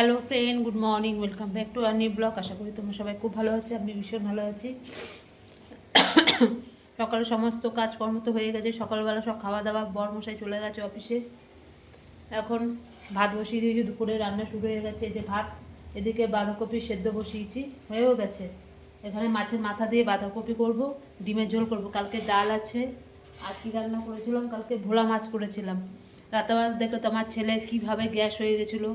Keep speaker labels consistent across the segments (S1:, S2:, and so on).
S1: Hello friend good morning welcome back to our new blog আশা করি তোমরা সবাই খুব ভালো আছো আমি ভীষণ ভালো আছি। সকালে সমস্ত কাজকর্ম তো হয়ে গেছে। সকালবেলা সব খাওয়া দাওয়া বর মশাই চলে গেছে অফিসে। এখন ভাত বসিয়ে দিয়েছি, দুপুরে রান্না শুরু হয়ে গেছে। এই যে ভাত, এদিকে বাঁধাকপি সেদ্ধ বসিয়েছি, হয়েও গেছে। এখানে মাছের মাথা দিয়ে বাঁধাকপি করব, ডিমের ঝোল করব। কালকে ডাল আছে, আর কী রান্না করেছিলাম? কালকে ভোলা মাছ করেছিলাম। রাতেবেলা দেখো তো আমার ছেলে কীভাবে গ্যাস হয়ে গেছিল।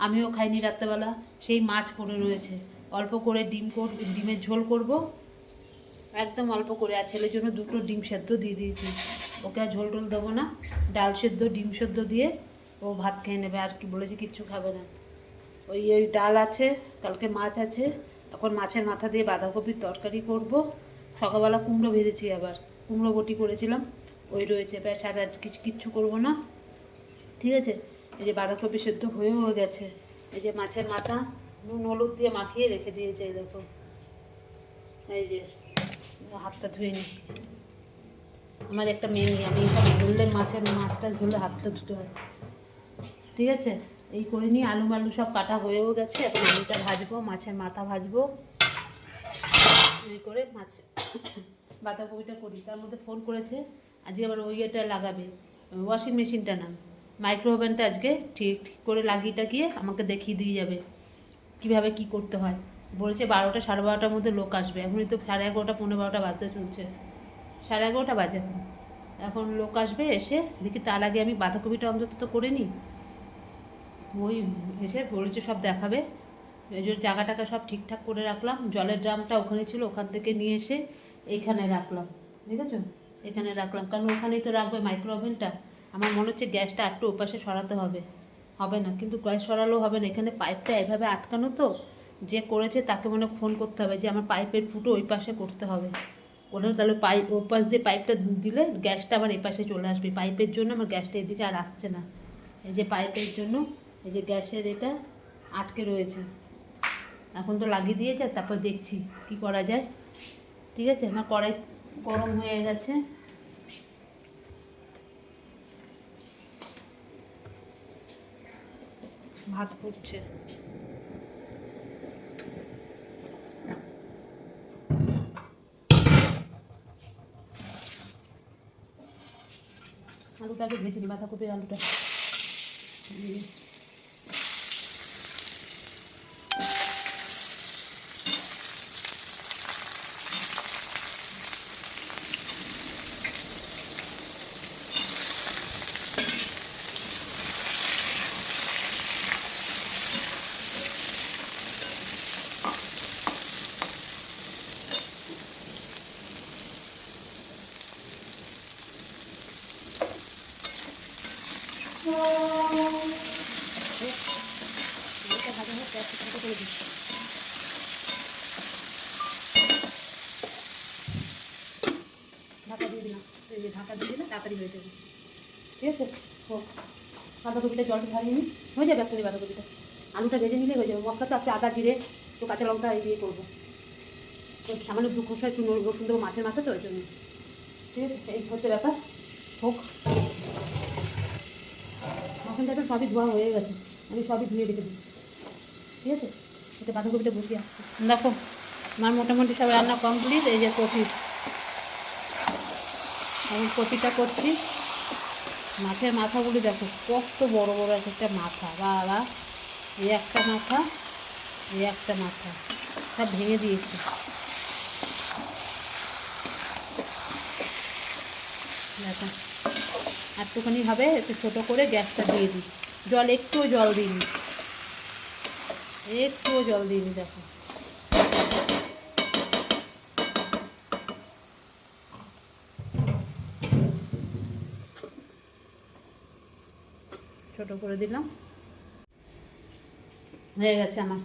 S1: আমিও খাইনি রাত্রেবেলা, সেই মাছ পড়ে রয়েছে। অল্প করে ডিম কর ডিমের ঝোল করব। একদম অল্প করে, আর ছেলের জন্য দুটো ডিম সেদ্ধ দিয়ে দিয়েছি। ওকে আর ঝোল টোল দেবো না, ডাল সেদ্ধ, ডিম সেদ্ধ দিয়ে ও ভাত খেয়ে নেবে, আর কি বলেছে কিচ্ছু খাবে না। ওই ওই ডাল আছে, কালকে মাছ আছে, এখন মাছের মাথা দিয়ে বাঁধাকপির তরকারি করব। সকালবেলা কুমড়ো ভেজেছি আবার, কুমড়ো বটি করেছিলাম, ওই রয়েছে। ব্যাস, আর কিছু কিচ্ছু করব না। ঠিক আছে? এই যে বাঁধাকপি সেদ্ধ হয়েও গেছে। এই যে মাছের মাথা, নুন, হলুদ দিয়ে মাখিয়ে রেখে দিয়েছে দেখো। এই যে হাতটা ধুয়ে নি। আমার একটা মেয়ে নেই আমি এখানে ধরলে মাছের মাছটা ধরলে হাতটা ধুতে হয়। ঠিক আছে? এই করে নিয়ে আলু মালু সব কাটা হয়েও গেছে। এখন আলুটা ভাজবো, মাছের মাথা ভাজবো। এই করে মাছ বাঁধাকপিটা করি। তার মধ্যে ফোন করেছে, আজকে আবার ওই এটা লাগাবে। ওয়াশিং মেশিনটা না। মাইক্রো ওভেনটা আজকে ঠিক ঠিক করে লাগিয়ে টাকিয়ে আমাকে দেখিয়ে দিয়ে যাবে কীভাবে কি করতে হয়। বলেছে বারোটা, সাড়ে বারোটার মধ্যে লোক আসবে। এখনই তো সাড়ে এগারোটা পনেরো বারোটা বাজতে চলছে। সাড়ে এগারোটা বাজে এখন। এখন লোক আসবে, এসে দেখি তার আগে আমি বাঁধাকপিটা অন্তত তো করে নিই। ওই এসে বলেছে সব দেখাবে। এই জন্য জায়গা টাকা সব ঠিকঠাক করে রাখলাম। জলের ড্রামটা ওখানে ছিল, ওখান থেকে নিয়ে এসে এইখানে রাখলাম। ঠিক আছে এখানে রাখলাম। কারণ ওখানেই তো রাখবে মাইক্রো ওভেনটা আমার মনে হচ্ছে গ্যাসটা একটু ওপাশে সরাতে হবে। হবে না, কিন্তু গ্যাস সরালেও হবে না। এখানে পাইপটা এভাবে আটকানো তো, যে করেছে তাকে মনে ফোন করতে হবে, যে আমার পাইপের ফুটো ওই পাশে করতে হবে। ওটা তাহলে পাইপ ওই পাশ দিয়ে পাইপটা দিলে গ্যাসটা আবার এই পাশে চলে আসবে। পাইপের জন্য আমার গ্যাসটা এদিকে আর আসছে না। এই যে পাইপের জন্য, এই যে গ্যাসের এটা আটকে রয়েছে। এখন তো লাগিয়ে দিয়েছে, তারপর দেখছি কি করা যায়। ঠিক আছে? আমার কড়াই গরম হয়ে গেছে। ভাত ফুটছে আলুটাকে ভেজে নিই বাঁধাকপির আলুটা। ঢাকা দিয়ে দিলাম। ঢাকা দিয়ে দিলে তাড়াতাড়ি হয়ে যাবে। ঠিক আছে? হোক। বাঁধাকপিটা জলটা ঢালিয়ে নিই হয়ে যাবে এক্ষুনি বাঁধাকপিটা। আলুটা ভেজে নিলে হয়ে যাবে। মশলা তো আছে, আদা, জিরে, তো কাঁচা লঙ্কা দিয়ে করব। তো সামান্য দু খোসা, একটু রসুন দেবো মাছের মাথা তো, ওই জন্য। ঠিক আছে? এই হচ্ছে ব্যাপার। হোক। তো সবই ধোয়া হয়ে গেছে। আমি সবই ধুয়ে রেখে দিই ঠিক আছে? এটা বাঁধাকপিটা বসিয়ে আসছি। দেখো, আমার মোটামুটি সব রান্না কমপ্লিট এই যে কপি। আমি কপিটা করছি। মাছের মাথাগুলি দেখো, কত বড় বড় এক একটা মাথা। বাবা, এই একটা মাথা, এই একটা মাথা। সব ভেঙে দিয়েছি। দেখো একটুখানি হবে, একটু ছোটো করে গ্যাসটা দিয়ে দিই। জল একটুও জল দিইনি একটুও জল দিইনি দেখো। ছোট করে দিলাম। হয়ে গেছে আমার।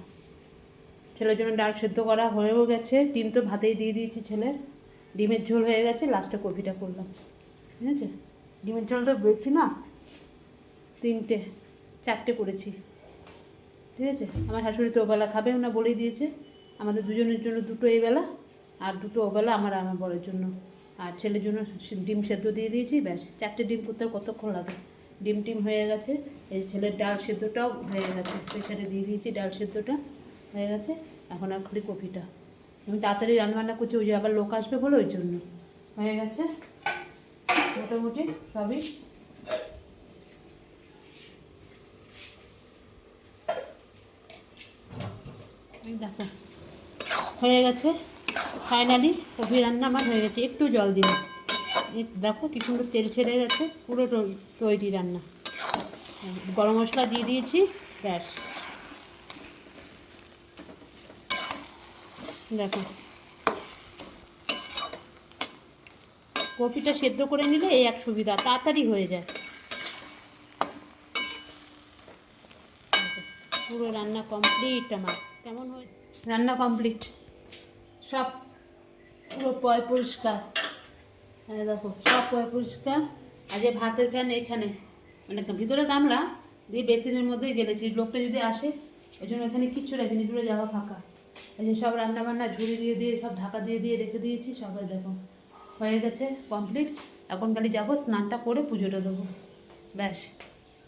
S1: ছেলের জন্য ডাল সেদ্ধ করা হয়েও গেছে। ডিম তো ভাতেই দিয়ে দিয়েছি ছেলের। ডিমের ঝোল হয়ে গেছে লাস্টে কপিটা করলাম। ঠিক আছে? ডিমের ঝোলটা বেশি না? তিনটে চারটে করেছি। ঠিক আছে? আমার শাশুড়ি তো ওবেলা খাবেও না বলেই দিয়েছে। আমাদের দুজনের জন্য দুটো এই বেলা আর দুটো ওবেলা আমার আমার বড়ের জন্য। আর ছেলের জন্য ডিম সেদ্ধ দিয়ে দিয়েছি ব্যাস। চারটে ডিম করতে কতক্ষণ লাগে? ডিম টিম হয়ে গেছে। এই ছেলের ডাল সেদ্ধটাও হয়ে গেছে। প্রেশারে দিয়ে দিয়েছি ডাল সেদ্ধটা হয়ে গেছে। এখন আর খালি কপিটা। আমি তাড়াতাড়ি রান্নাবান্না করছি ওই যে আবার লোক আসবে বলে ওই জন্য। হয়ে গেছে? মোটামুটি সবই। দেখো, হয়ে গেছে। ফাইনালি কফি রান্না আমার হয়ে গেছে। একটু জল দিন দেখো কি সুন্দর তেল ছেড়ে গেছে, পুরো তৈরি রান্না। গরম মশলা দিয়ে দিয়েছি, ব্যাস। দেখো কপিটা সেদ্ধ করে নিলে এই এক সুবিধা তাড়াতাড়ি হয়ে যায়। পুরো রান্না কমপ্লিট আমার। কেমন হয়ে রান্না কমপ্লিট সব পুরো পয় পরিষ্কার। হ্যাঁ দেখো সব পয় পরিষ্কার। আর যে ভাতের ফ্যান এখানে মানে ভিতরে গামলা দিয়ে বেসিনের মধ্যেই গেলেছি। লোকটা যদি আসে ওই জন্য এখানে কিচ্ছু রাখিনি জুড়ে যাওয়া ফাঁকা। এই যে সব রান্না বান্না ঝুড়ি দিয়ে দিয়ে সব ঢাকা দিয়ে দিয়ে রেখে দিয়েছি সবাই দেখো। হয়ে গেছে কমপ্লিট এখন খালি যাব, স্নানটা করে পুজোটা দেবো। ব্যাস,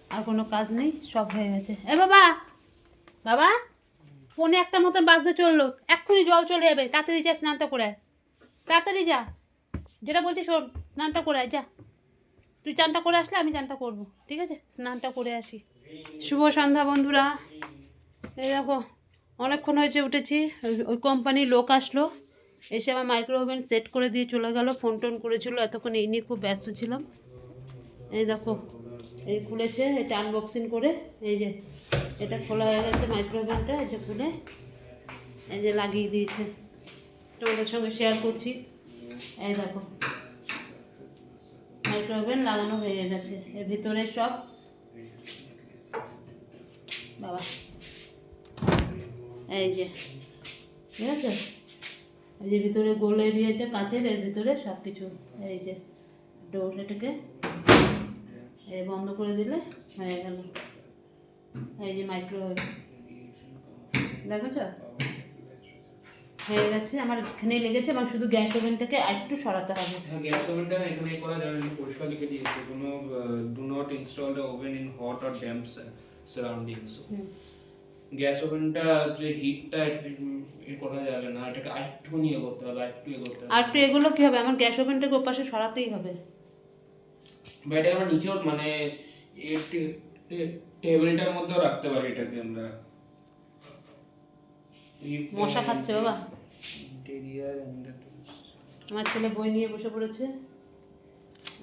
S1: আর কোনো কাজ নেই, সব হয়ে গেছে। এ বাবা বাবা, ফোনে একটা মতন বাজতে চলল। এক্ষুনি জল চলে যাবে, তাড়াতাড়ি যা স্নানটা করে তাড়াতাড়ি যা। যেটা বলছি শোন, স্নানটা করে যা। তুই চানটা করে আসলে আমি চানটা করব, ঠিক আছে? স্নানটা করে আসি। শুভ সন্ধ্যা বন্ধুরা। এই দেখো, অনেকক্ষণ হয়েছে উঠেছি। ওই- কোম্পানির লোক আসলো। এসে আমার মাইক্রো ওভেন সেট করে দিয়ে চলে গেল ফোন টোন করেছিল, এতক্ষণ এই নিয়ে খুব ব্যস্ত ছিলাম। এই দেখো, এই খুলেছে, এটা আনবক্সিং করে, এই যে, এটা খোলা হয়ে গেছে মাইক্রো ওভেনটা এই যে খুলে, এই যে লাগিয়ে দিয়েছে। তোমাদের সঙ্গে শেয়ার করছি। এই দেখো মাইক্রো ওভেন লাগানো হয়ে গেছে, এর ভিতরে সব। বাবা, এই যে, ঠিক আছে? এই যে ভিতরে গোল এরিয়াটা কাচের এর ভিতরে সব কিছু এই যে ডোর এটাকে এই বন্ধ করে দিলে হয়ে গেল। এই যে মাইক্রোওয়েভ দেখেছ? হয়ে গেছে আমার এখানে লেগেছে এবং শুধু গ্যাস ওভেনটাকে আরেকটু সরাতে হবে।
S2: গ্যাস ওভেনটা না এখানে করা যাবে না পরিষ্কার লিখে দিয়েছে। কোনো do not install the oven in hot or damp surroundings. Gas ওভেনটা যে হিটটা এ করা যাবে না এটাকে আরেকটু নিয়ে করতে হবে আরেকটু ইয়ে করতে হবে।
S1: একটু এগুলো কি হবে? আমার গ্যাস ওভেনটাকে ওপাশে সরাতেই হবে?
S2: বা এটা আমরা নিচেও মানে টেবিলটার মধ্যেও রাখতে পারি এটাকে আমরা।
S1: মশা খাচ্ছে বাবা।
S2: ইন্টেরিয়ার
S1: আমার ছেলে বই নিয়ে বসে পড়েছে।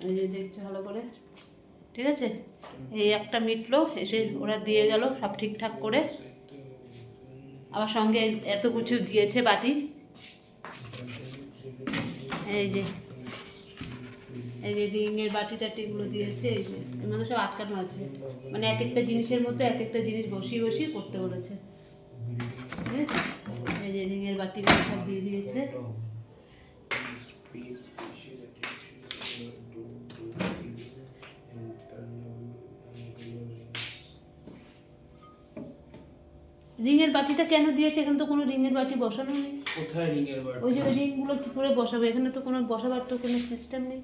S1: এই যে দেখছে ভালো করে। ঠিক আছে? এই একটা মিটলো এসে ওরা দিয়ে গেল সব ঠিকঠাক করে। আবার সঙ্গে এত কিছু দিয়েছে বাটি। এই যে এই যে রিংয়ের বাটি টাটিগুলো দিয়েছে, এই যে, এর মধ্যে সব আটকানো আছে। মানে এক একটা জিনিসের মধ্যে এক একটা জিনিস বসিয়ে বসিয়ে করতে বলেছে। ঠিক আছে? এই যে রিংয়ের বাটিগুলো সব দিয়ে দিয়েছে। রিংয়ের বাটিটা কেন দিয়েছে? এখানে তো কোনো রিংয়ের বাটি বসানো নেই।
S2: কোথায় রিং এর বার
S1: ওই যে রিংগুলো কি করে বসাবে? এখানে তো কোনো বসাবার তো কোনো সিস্টেম নেই।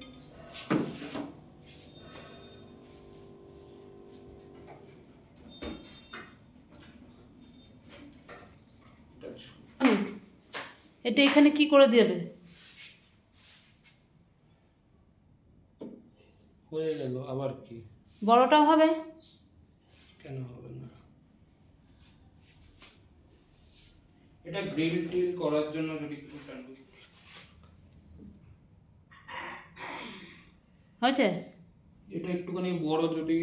S1: এটা এখানে কি করে দেবে?
S2: হয়ে গেল আবার কি?
S1: বড়টাও হবে?
S2: কেন হবে না এটা গ্রিল টিল করার জন্য যদি টানবি।
S1: হয়েছে?
S2: এটা একটুখানি বড় যদি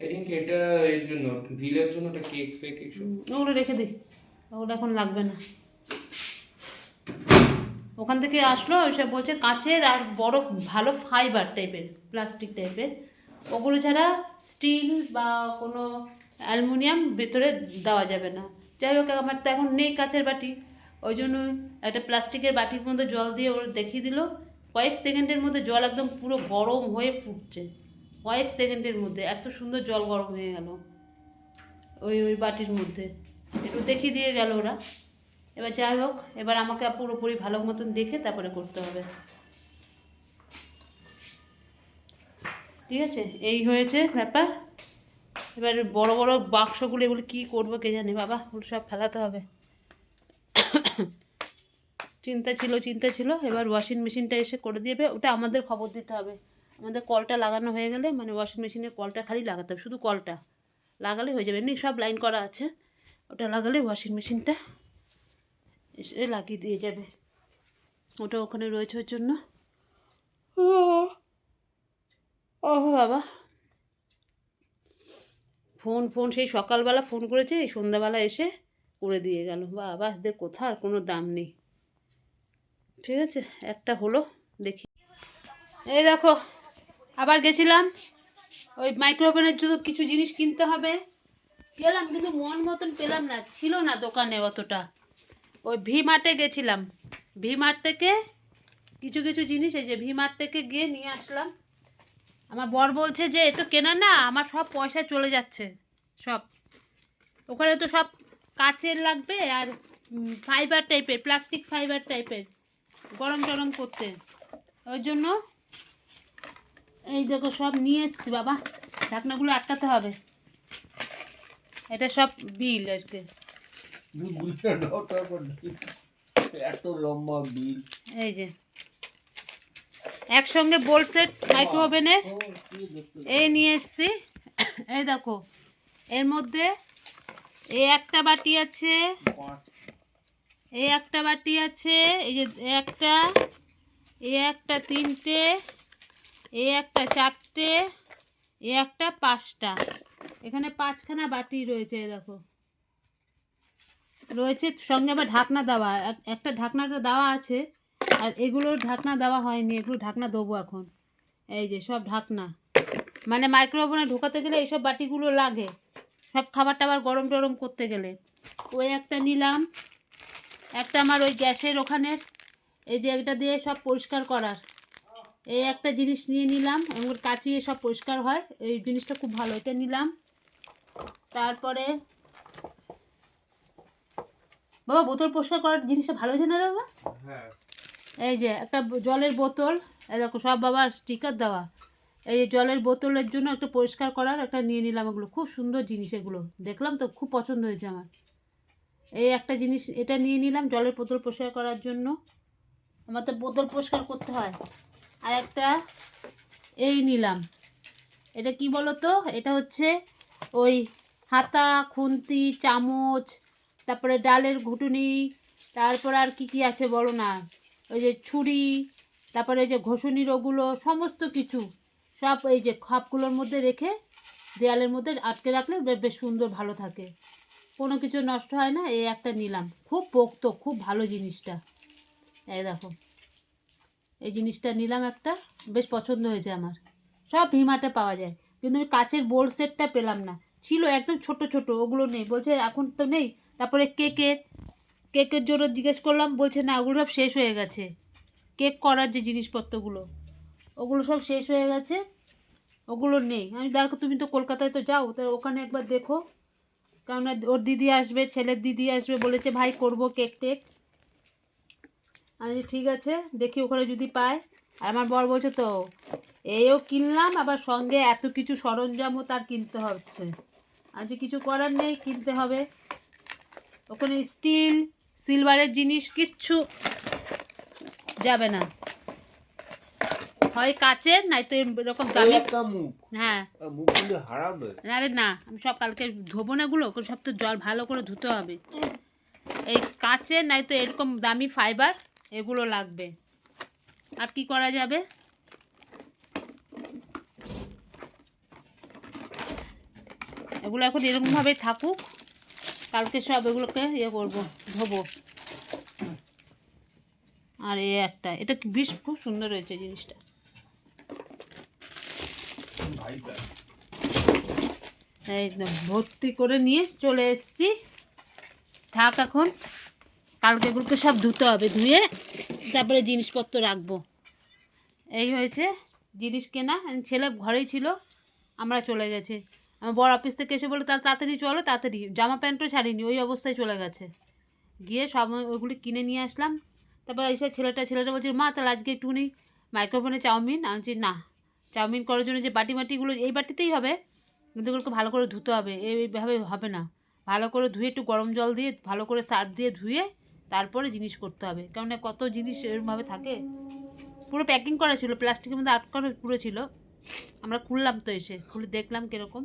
S2: আই থিঙ্ক এটা এর জন্য গ্রিলের জন্য এটা কেক ফেক এইসব
S1: ওগুলো রেখে দিই ওগুলো এখন লাগবে না। ওখান থেকে আসলো সে বলছে কাচের আর বড় ভালো ফাইবার টাইপের প্লাস্টিক টাইপের ওগুলো ছাড়া স্টিল বা কোনো অ্যালুমিনিয়াম ভেতরে দেওয়া যাবে না। যাই হোক, আমার তো এখন নেই কাচের বাটি। ওই জন্য একটা প্লাস্টিকের বাটির মধ্যে জল দিয়ে ওর দেখিয়ে দিল। কয়েক সেকেন্ডের মধ্যে জল একদম পুরো গরম হয়ে ফুটছে। কয়েক সেকেন্ডের মধ্যে, এত সুন্দর জল গরম হয়ে গেল ওই ওই বাটির মধ্যে। একটু দেখিয়ে দিয়ে গেল ওরা। এবার যাই হোক, এবার আমাকে পুরোপুরি ভালো মতন দেখে তারপরে করতে হবে। ঠিক আছে? এই হয়েছে ব্যাপার। এবার বড় বড় বাক্সগুলো এগুলো কী করব কে জানি? বাবা, ওগুলো সব ফেলাতে হবে। চিন্তা ছিল চিন্তা ছিল। এবার ওয়াশিং মেশিনটা এসে করে দিবে। ওটা আমাদের খবর দিতে হবে। আমাদের কলটা লাগানো হয়ে গেলে মানে ওয়াশিং মেশিনের কলটা খালি লাগাতে হবে, শুধু কলটা। লাগালে হয়ে যাবে। এমনি সব লাইন করা আছে। ওটা লাগালে ওয়াশিং মেশিনটা এসে লাগিয়ে দিয়ে যাবে। ওটা ওখানে রয়েছে ওর জন্য। ও বাবা। ফোন ফোন, সেই সকালবেলা ফোন করেছে, এই সন্ধ্যাবেলা এসে করে দিয়ে গেল। বাবা এদের কোথাও আর কোনো দাম নেই। ঠিক আছে, একটা হলো, দেখি। এই দেখো, আবার গেছিলাম। ওই মাইক্রোওভেনের জন্য কিছু জিনিস কিনতে হবে। গেলাম, কিন্তু মন মতন পেলাম না, ছিল না দোকানে অতটা। ওই ভি মার্টে গেছিলাম। ভি মার্ট থেকে কিছু কিছু জিনিস, এই যে ভি মার্ট থেকে গিয়ে নিয়ে আসলাম। আমার বর বলছে যে এ তো কেনা না আমার সব পয়সা চলে যাচ্ছে সব। ওখানে তো সব কাচের লাগবে আর ফাইবার টাইপের প্লাস্টিক ফাইবার টাইপের গরম টরম করতে। ওই জন্য এই দেখো সব নিয়ে এসছি বাবা ঢাকনাগুলো আটকাতে হবে। এটা সব বিল আর কি।
S3: এত লম্বা বিল।
S1: এই যে। একসঙ্গে বোল্ট সেট মাইক্রো ওভেনের
S3: ও,
S1: এই নিয়ে এসছি। এই দেখো এর মধ্যে এই একটা বাটি আছে এই একটা বাটি আছে এই যে একটা এই একটা তিনটে এই একটা চারটে এই একটা পাঁচটা। এখানে পাঁচখানা বাটি রয়েছে দেখো। রয়েছে সঙ্গে আবার ঢাকনা দেওয়া এক- একটা ঢাকনাটা দেওয়া আছে। আর এগুলোর ঢাকনা দেওয়া হয়নি, এগুলো ঢাকনা দেবো এখন। এই যে সব ঢাকনা। মানে মাইক্রো ওভেনে ঢোকাতে গেলে এইসব বাটিগুলো লাগে। সব খাবার টাবার গরম টরম করতে গেলে। ওই একটা নিলাম, একটা আমার ওই গ্যাসের ওখানে, এই যে এটা দিয়ে সব পরিষ্কার করার। এই একটা জিনিস নিয়ে নিলাম এবং কাচিয়ে সব পরিষ্কার হয়, এই জিনিসটা খুব ভালো, এটা নিলাম। তারপরে বাবা, বোতল পরিষ্কার করার জিনিসটা ভালো হয়েছে না বাবা?
S2: হ্যাঁ।
S1: এই যে একটা জলের বোতল দেখো, সব বাবার স্টিকার দেওয়া। এই যে জলের বোতলের জন্য একটা পরিষ্কার করার একটা নিয়ে নিলাম এগুলো। খুব সুন্দর জিনিস এগুলো। দেখলাম তো, খুব পছন্দ হয়েছে আমার। এই একটা জিনিস, এটা নিয়ে নিলাম জলের বোতল পরিষ্কার করার জন্য। আমার তো বোতল পরিষ্কার করতে হয়। আর একটা এই নিলাম। এটা কি বলো তো এটা হচ্ছে ওই হাতা, খুন্তি, চামচ, তারপরে ডালের ঘুটুনি, তারপর আর কি কি আছে বলো না? ওই যে ছুরি, তারপরে এই যে ঘষুনির ওগুলো, সমস্ত কিছু সব এই যে খাপগুলোর মধ্যে রেখে দেয়ালের মধ্যে আটকে রাখলে বেশ সুন্দর ভালো থাকে। কোনো কিছু নষ্ট হয় না, এই একটা নিলাম। খুব পোক্ত, খুব ভালো জিনিসটা। এই দেখো, এই জিনিসটা নিলাম একটা, বেশ পছন্দ হয়েছে আমার। সব ভিমাটে পাওয়া যায়। কিন্তু আমি কাচের বোল সেটটা পেলাম না। ছিল একদম ছোট ছোট, ওগুলো নেই। বলছে এখন তো নেই, তারপরে কেকের কেকের জন্য জিজ্ঞেস করলাম, বলছে, না, ওগুলো সব শেষ হয়ে গেছে। কেক করার যে জিনিসপত্রগুলো, ওগুলো সব শেষ হয়ে গেছে, ওগুলো নেই। আমি, দেখো, তুমি তো কলকাতায় তো যাও তো ওখানে একবার দেখো। কারণ ওর দিদি আসবে, ছেলের দিদি আসবে, বলেছে, ভাই, করব কেক টেক। আমি ঠিক আছে, দেখি ওখানে যদি পাই আর আমার বর বলছে, তো এইও কিনলাম, আবার সঙ্গে এত কিছু সরঞ্জামও তার কিনতে হচ্ছে। যে কিছু করার নেই, কিনতে হবে। ওখানে স্টিল সিলভারের জিনিস কিচ্ছু যাবে না। হয় কাচের নাই তো এরকম দামি। হ্যাঁ।
S3: আর
S1: না আমি সব কালকে ধোবো না ওগুলো সব তো জল ভালো করে ধুতে হবে। এই কাচের নাই তো এরকম দামি ফাইবার এগুলো লাগবে। আর কি করা যাবে? এগুলো এখন এরকমভাবেই থাকুক। কালকে সব এগুলোকে ইয়ে করব, ধোবো। আর এ একটা, এটা বেশ খুব সুন্দর হয়েছে জিনিসটা। একদম ভর্তি করে নিয়ে চলে এসেছি। থাক এখন, কালকে এগুলোকে সব ধুতে হবে, ধুয়ে তারপরে জিনিসপত্র রাখব। এই হয়েছে জিনিস কেনা, ছেলে ঘরেই ছিল, আমরা চলে গেছি। আমার বড় অফিস থেকে এসে বলে তার তাড়াতাড়ি চলো, তাড়াতাড়ি। জামা প্যান্টও ছাড়িনি, ওই অবস্থায় চলে গেছে। গিয়ে সব ওইগুলি কিনে নিয়ে আসলাম। তারপর এসে ছেলেটা ছেলেটা বলছে, মা, তাহলে আজকে একটুখানি মাইক্রোফোনে চাউমিন। আমি না, চাউমিন করার জন্য যে বাটি মাটিগুলো এই বাটিতেই হবে, কিন্তু ওগুলোকে ভালো করে ধুতে হবে। এইভাবে হবে না। ভালো করে ধুয়ে একটু গরম জল দিয়ে, ভালো করে সার্ফ দিয়ে ধুয়ে, তারপরে জিনিস করতে হবে। কেননা কত জিনিস এরমভাবে থাকে। পুরো প্যাকিং করা ছিল, প্লাস্টিকের মধ্যে আটকানো পুরো ছিল। আমরা খুললাম তো এসে, খুলে দেখলাম কীরকম।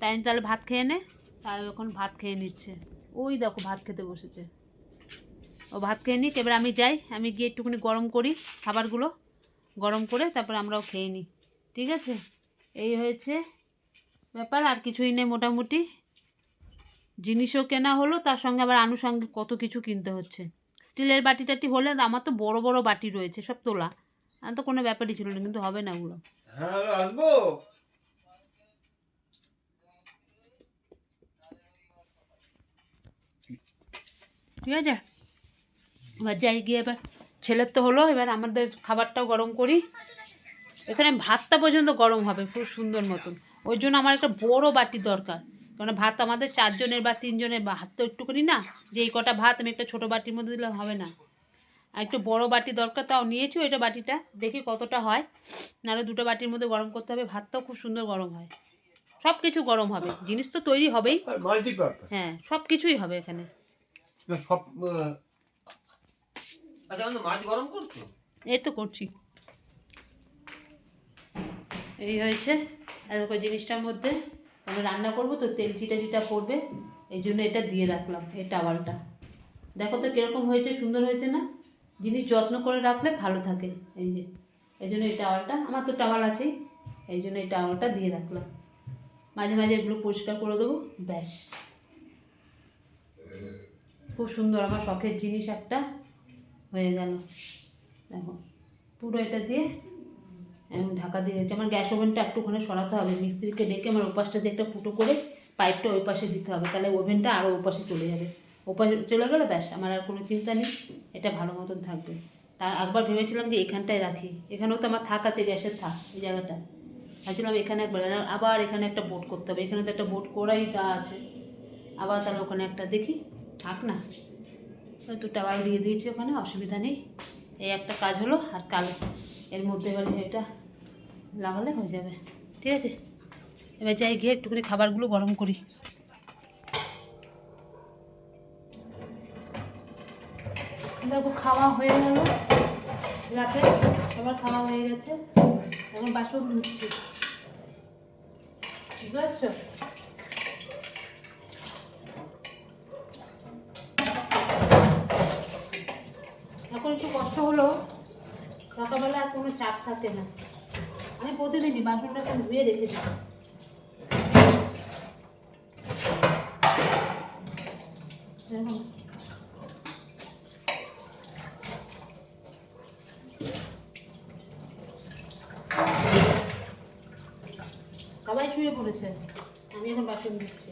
S1: তাই আমি তাহলে ভাত খেয়ে নে। তাই এখন ভাত খেয়ে নিচ্ছে। ওই দেখো ভাত খেতে বসেছে। ও ভাত খেয়ে নিক, এবার আমি যাই, আমি গিয়ে একটুখানি গরম করি খাবারগুলো। গরম করে তারপর আমরাও খেয়ে নিই। ঠিক আছে? এই হয়েছে ব্যাপার, আর কিছুই নেই মোটামুটি। জিনিসও কেনা হলো, তার সঙ্গে আবার আনুষঙ্গিক কত কিছু কিনতে হচ্ছে। স্টিলের বাটি টাটি হলে আমার তো বড় বড় বাটি রয়েছে, সব তোলা। আমার তো কোনো ব্যাপারই ছিল না, কিন্তু হবে না ওগুলো।
S3: হ্যাঁ আসব।
S1: ঠিক আছে? এবার যাই গিয়ে এবার ছেলের তো হলো এবার আমাদের খাবারটাও গরম করি। এখানে ভাতটা পর্যন্ত গরম হবে খুব সুন্দর মতন। ওই জন্য আমার একটা বড় বাটি দরকার। কারণ ভাত আমাদের চারজনের বা তিনজনের ভাত তো একটুখানি না যে এই কটা ভাত আমি একটা ছোটো বাটির মধ্যে দিলে হবে না। আর একটু বড় বাটি দরকার তাও নিয়েছি ওইটা বাটিটা দেখি কতটা হয়। নাহলে দুটো বাটির মধ্যে গরম করতে হবে ভাতটাও খুব সুন্দর গরম হয়। সব কিছু গরম হবে জিনিস তো তৈরি হবেই। হ্যাঁ সব কিছুই হবে এখানে।
S3: না, সব আচ্ছা আমাদের মাছ গরম করছ?
S1: এই তো করছি। এই হয়েছে এরকম জিনিসটার মধ্যে আমি রান্না করব, তো তেল চিটা চিটা পড়বে, এই জন্য এটা দিয়ে রাখলাম, এই টাওয়ালটা। দেখো তো কীরকম হয়েছে, সুন্দর হয়েছে না? জিনিস যত্ন করে রাখলে ভালো থাকে, এই যে। এই জন্য এই টাওয়ালটা, আমার তো টাওয়াল আছেই, এই জন্য এই টাওয়ালটা দিয়ে রাখলাম। মাঝে মাঝে এগুলো পরিষ্কার করে দেবো, ব্যাস। খুব সুন্দর, আমার শখের জিনিস একটা হয়ে গেল। দেখো, পুরো এটা দিয়ে আমি ঢাকা দিয়ে রেখেছি আমার গ্যাস ওভেনটা একটুখানি সরাতে হবে। মিস্ত্রিকে ডেকে আমার ওপাশটা দিয়ে একটা ফুটো করে পাইপটা ওই পাশে দিতে হবে। তাহলে ওভেনটা আরও ওপাশে চলে যাবে। ওপাশে চলে গেলে ব্যাস, আমার আর কোনো চিন্তা নেই। এটা ভালো মতন থাকবে। তা একবার ভেবেছিলাম যে এখানটায় রাখি। এখানেও তো আমার থাক আছে, গ্যাসের থাক এই জায়গাটা। ভাবছিলাম এখানে একবার আবার এখানে একটা বোট করতে হবে। এখানে তো একটা বোট করাই তা আছে। আবার তাহলে ওখানে একটা দেখি। থাক না। তো টাওয়াল দিয়ে দিয়েছি ওখানে, অসুবিধা নেই। এই একটা কাজ হলো আর কাল এর মধ্যে এবার এটা লাগালে হয়ে যাবে। ঠিক আছে? এবার যাই গিয়ে একটুখানি খাবারগুলো গরম করি। দেখো, খাওয়া হয়ে গেল। রাতে আবার খাওয়া হয়ে গেছে। এখন বাসন ধুচ্ছি। বুঝতে পারছ? একটু কষ্ট হলো সকালবেলা আর কোনো চাপ থাকে না। আমি প্রতিদিনই বাসনটা এখন ধুয়ে রেখেছি। দেখুন। সবাই শুয়ে পড়েছে। আমি এখন বাসন ধুচ্ছি।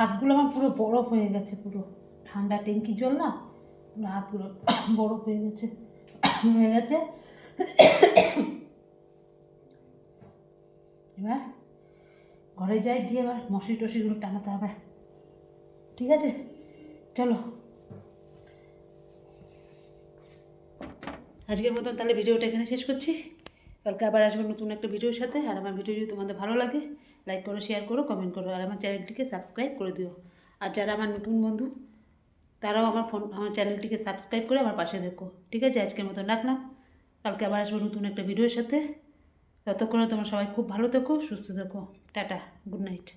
S1: হাতগুলো আমার পুরো বরফ হয়ে গেছে, পুরো। ঠান্ডা ট্যাঙ্কির জল না? পুরো হাতগুলো বরফ হয়ে গেছে হয়ে গেছে। এবার ঘরে যাই, গিয়ে এবার মশি টসিগুলো টানাতে হবে। ঠিক আছে? চলো। আজকের মতন তাহলে ভিডিওটা এখানে শেষ করছি। কালকে আবার আসব নতুন একটা ভিডিওর সাথে, আর আমার ভিডিও যদি তোমাদের ভালো লাগে লাইক করো শেয়ার করো কমেন্ট করো, আর আমার চ্যানেলটিকে সাবস্ক্রাইব করে দিও। আর যারা আমার নতুন বন্ধু, তারাও আমার ফোন আমার চ্যানেলটিকে সাবস্ক্রাইব করে আমার পাশে দেখো ঠিক আছে? আজকের মতো রাখলাম। কালকে আবার আসব নতুন একটা ভিডিওর সাথে। ততক্ষণে তোমার সবাই খুব ভালো থেকো, সুস্থ থেকো। Tata good night